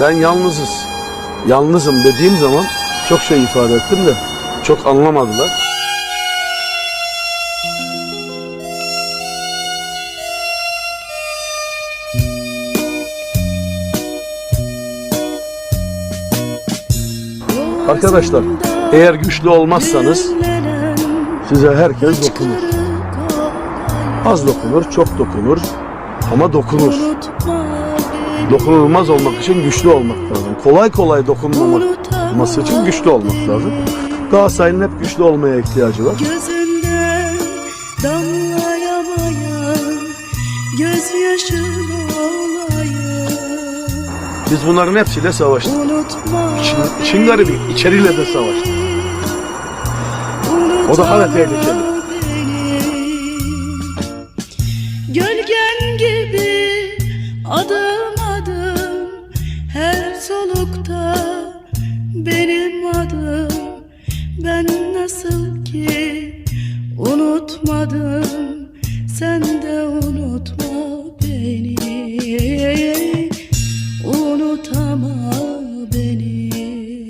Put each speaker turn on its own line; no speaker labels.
ben yalnızız. Yalnızım dediğim zaman çok şey ifade ettim de çok anlamadılar. Arkadaşlar eğer güçlü olmazsanız size herkes dokunur. Az dokunur, çok dokunur ama dokunur. Dokunulmaz olmak için güçlü olmak lazım. Kolay kolay dokunmaması için güçlü olmak lazım. Galatasaray'ın hep güçlü olmaya ihtiyacı var.
Damlayamayan
Biz bunların hepsiyle savaştık. İçin, için garibi içeriyle de savaştık. O da tehlikeli.
beni. Gölgen gibi adım her solukta benim adım. Ben nasıl ki unutmadım. Sen